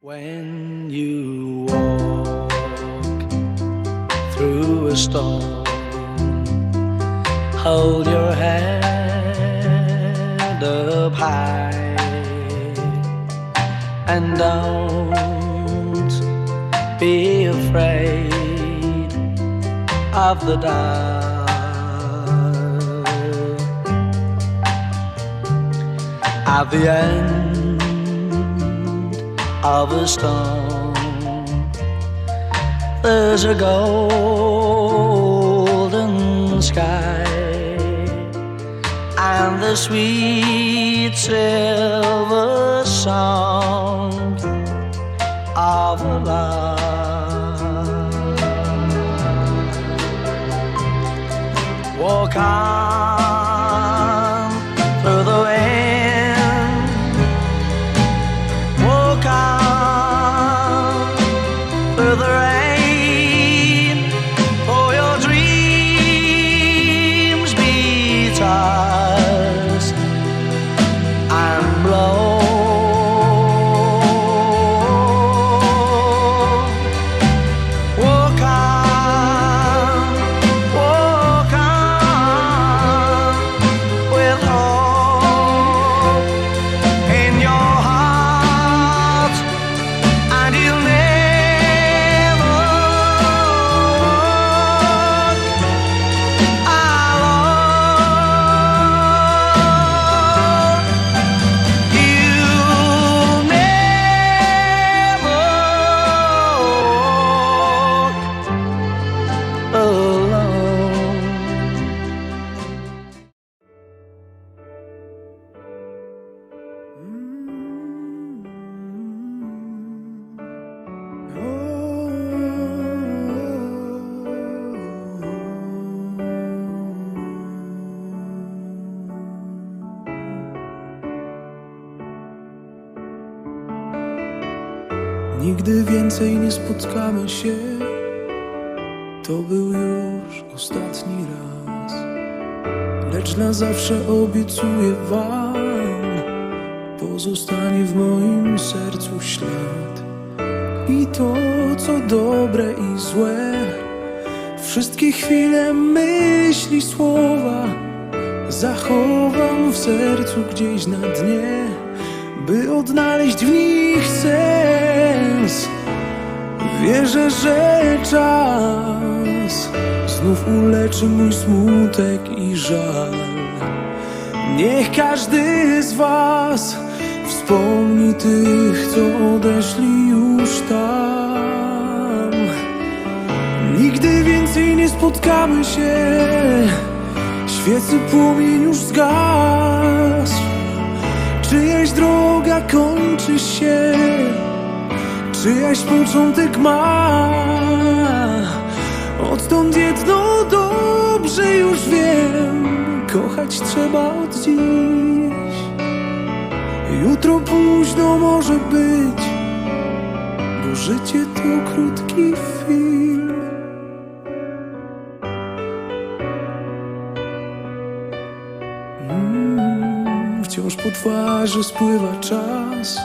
When you walk through a storm, hold your head up high and don't be afraid of the dark. At the end of a storm, there's a golden sky and the sweet silver sound of a love. Walk on Nigdy więcej nie spotkamy się. To był już ostatni raz. Lecz na zawsze obiecuję Wam, pozostanie w moim sercu ślad. I to, co dobre i złe, wszystkie chwile, myśli, słowa zachowam w sercu gdzieś na dnie, by odnaleźć w nich sens. Wierzę, że czas znów uleczy mój smutek i żal. Niech każdy z Was wspomni tych, co odeszli już tam. Nigdy więcej nie spotkamy się, świecy płomień już zgasł. Czyjaś droga kończy się, czyjaś początek ma. Odtąd jedno dobrze już wiem, kochać trzeba od dziś. Jutro późno może być, bo życie to krótki film. Twarzy spływa czas.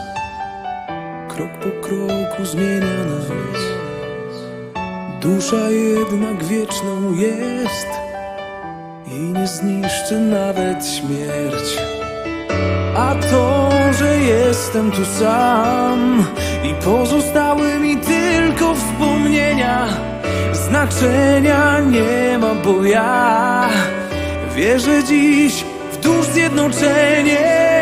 Krok po kroku zmienia nas Dusza jednak wieczną jest Jej nie zniszczy nawet śmierć. A to, że jestem tu sam I pozostały mi tylko wspomnienia Znaczenia nie ma, bo ja Wierzę dziś w dusz zjednoczenie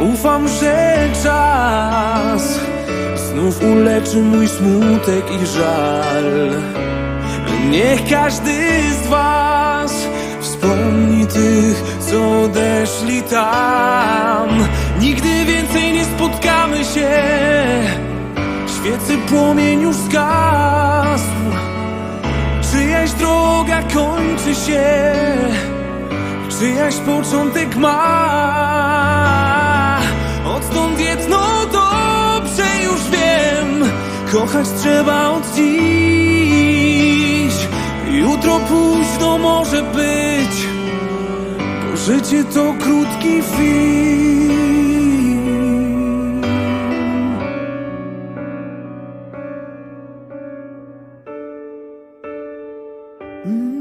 Ufam, że czas Znów uleczy mój smutek i żal. Niech każdy z was Wspomni tych, co odeszli tam. Nigdy więcej nie spotkamy się. Świecy płomień już zgasł. Czyjaś droga kończy się, czyjaś początek ma. kochać trzeba od dziś Jutro późno może być Bo życie to krótki film mm.